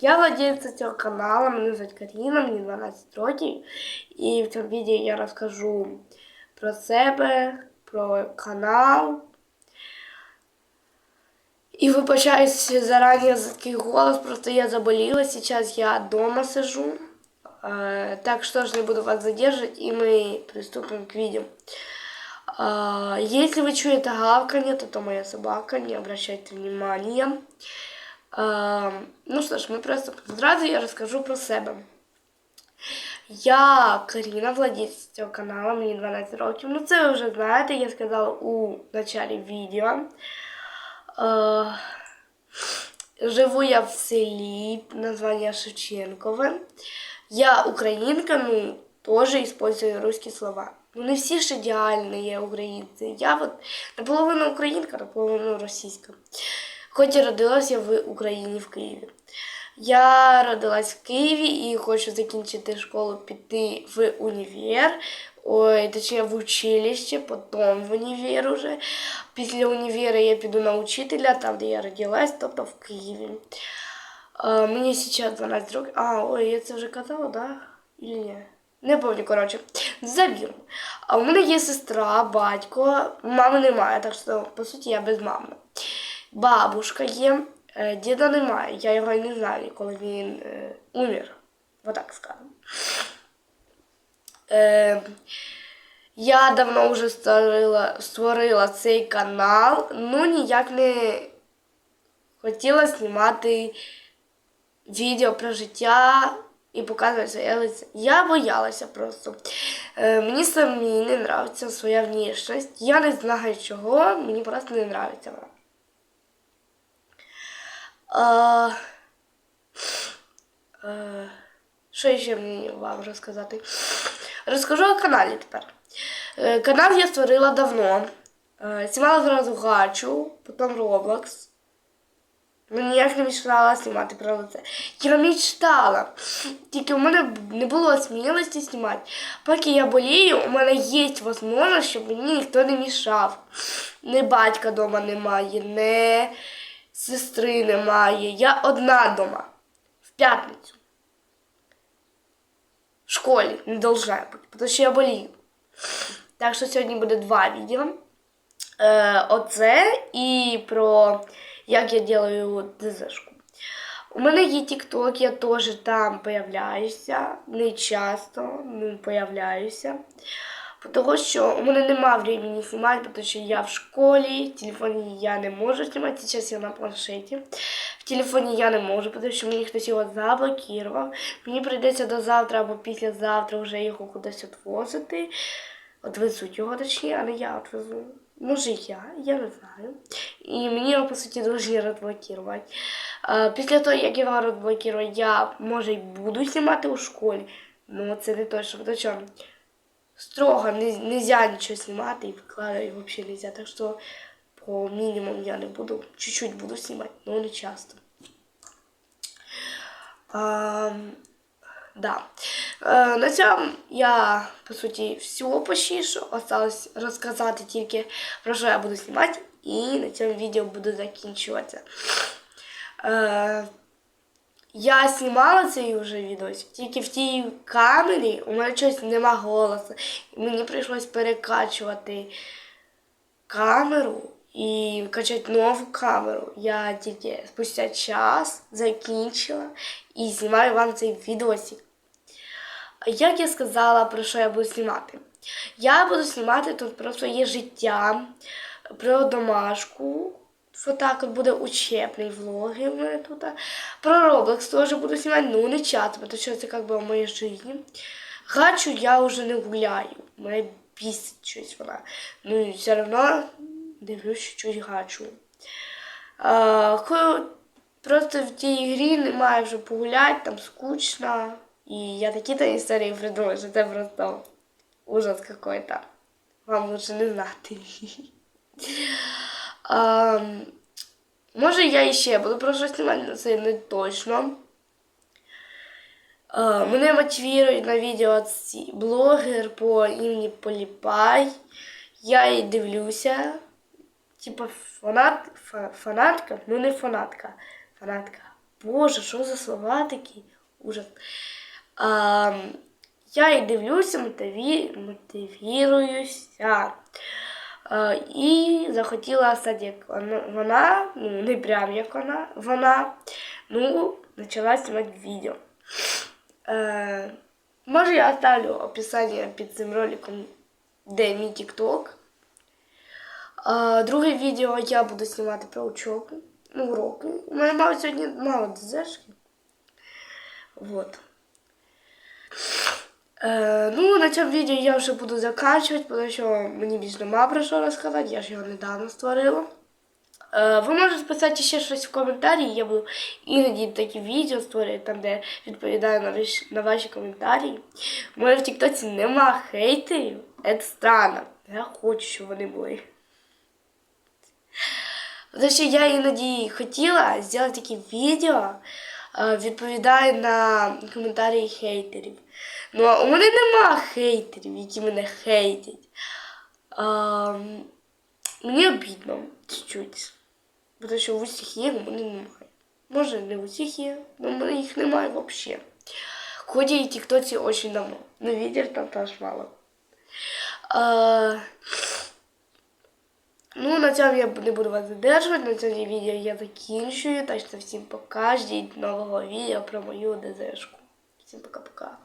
Я владельця цього каналу, мене звуть Каріна, мені 12 років. І в цьому відео я розкажу про себе, про канал. І вибачаюсь зарані за такий голос, просто я заболела, сейчас я дома сижу. Э, Так что ж не буду вас задерживать, и мы приступим к видео. А, Если вы чуете гавканье, то это моя собака, не обращайте внимания. А, Ну що ж, ми просто зразу я розкажу про себе. Я Каріна, владельця цього каналу, мені 12 років. Ну це ви вже знаєте, я сказала у началі відео. Е, живу я в селі, названня Шевченкове. Я українка, ну, теж использую русські слова. Ну, не всі ж ідеальні є українці. Я от наполовину українка, наполовину російська. Хоч і родилася я в Україні, в Києві. Я родилась в Києві і хочу закінчити школу, піти в універ, ой, точніше в училище, потім в універ уже. Після універа я піду на учителя, там, де я родилась, тобто в Києві. А, мені зараз 12 років. А, ой, я це вже казала, да? Или ні? Не пам'ятаю, коротше, забір. А у мене є сестра, батько, мами немає, так що, по суті, я без мами. Бабушка є, е, діда немає, я його не знаю, коли він е, умер. Отак скажемо. Е, я давно вже створила, створила цей канал, ну ніяк не хотіла знімати відео про життя і показувати своє лице. Я боялася просто. Е, мені самі не нравиться своя внешність. Я не знаю чого, мені просто не нравиться вона. А, е, що ще мені вам розказати? Розкажу о каналі тепер. Е, Канал я створила давно. Е, Знімала зразу гачу, потім Roblox. Ну, ніяк не мечтала знімати про це. Я мечтала. Тільки у мене не було смілості знімати. Поки я болію, у мене є можливість, щоб мені ніхто не мішав. Ні батька вдома немає, ні сестри немає. Я одна вдома. В п'ятницю. В школі не должна бути, тому що я болію. Так що сьогодні буде два відео. Е, оце і про як я делаю ДЗшку. У мене є TikTok, я теж там появляюся. Не часто, ну появляюся. Тому що у мене нема времени знімати, тому що я в школі, в телефоні я не можу знімати, зараз я на планшеті. В телефоні я не можу, тому що мені хтось його заблокував. Мені прийдеться до завтра або післязавтра вже його кудись відвозити. Отвезуть його точніше, але я відвезу. Може я, я не знаю. І мені його, по суті, дуже розблокувати. Після того, як його розблокую, я, може, й буду знімати у школі. Ну, це не точно, тому що строго не можна нічого знімати і викладати взагалі не можна. Так що по мінімуму я не буду, чуть-чуть буду знімати, але не часто. А, да. Е, на цьому я, по суті, все почти що. Осталось розказати тільки про що я буду знімати. І на цьому відео буду закінчуватися. Е, я знімала цей вже відео, тільки в тій камері у мене щось нема голосу. Мені прийшлось перекачувати камеру і качати нову камеру. Я тільки спустя час закінчила і знімаю вам цей відосик. Як я сказала, про що я буду знімати? Я буду знімати тут про своє життя, про домашку. Отак от буде учебний влоги в мене тут. Про Roblox теж буду знімати, ну не часто, тому що це як би в моїй житті. Гачу я вже не гуляю. Мене бісить щось вона. Ну і все одно дивлюсь чуть гачу. А, просто в тій грі немає вже погуляти, там скучно. І я такі то історії придумаю, що це просто ужас какой-то. Вам лучше не знати. А, може я іще буду про щось знімати, це не точно. А, мене мотивують на відео блогер по імені Поліпай. Я її дивлюся. Типа фанат, фанатка, ну не фанатка, фанатка Боже, що за слова такі? Ужас. А, я і дивлюся, мотиві... мотивіруюся. А, і захотіла стати як вона- ну не прям як вона, вона. Ну, почала знімати відео. Е, може, я оставлю описання під цим роликом, де мій TikTok. А, друге відео я буду знімати про учебу. Ну, уроки. У мене мало сьогодні мало ДЗшки. Вот. Е, ну, на цьому відео я вже буду заканчувати, тому що мені більш нема про що розказати, я ж його недавно створила. Е, ви можете писати ще щось в коментарі, я буду іноді такі відео створювати, там, де відповідаю на, ваш- на ваші коментарі. У в Тіктоці нема хейтерів. Це странно. Я хочу, щоб вони були. Тому що я іноді хотіла зробити такі відео, е, відповідаю на коментарі хейтерів. Ну, а у мене нема хейтерів, які мене хейтять. Ем, Мені обідно чуть-чуть. Тому що в усіх є, у мене немає. Може, не в усіх є, але в мене їх немає взагалі. Хоч я і тіктоці дуже давно. Но видео там теж мало. Е, Ну, на цьому я не буду вас задержувати. На цьому відео я закінчую. Так що всім пока. Ждіть нового відео про мою ДЗшку. Всім пока-пока.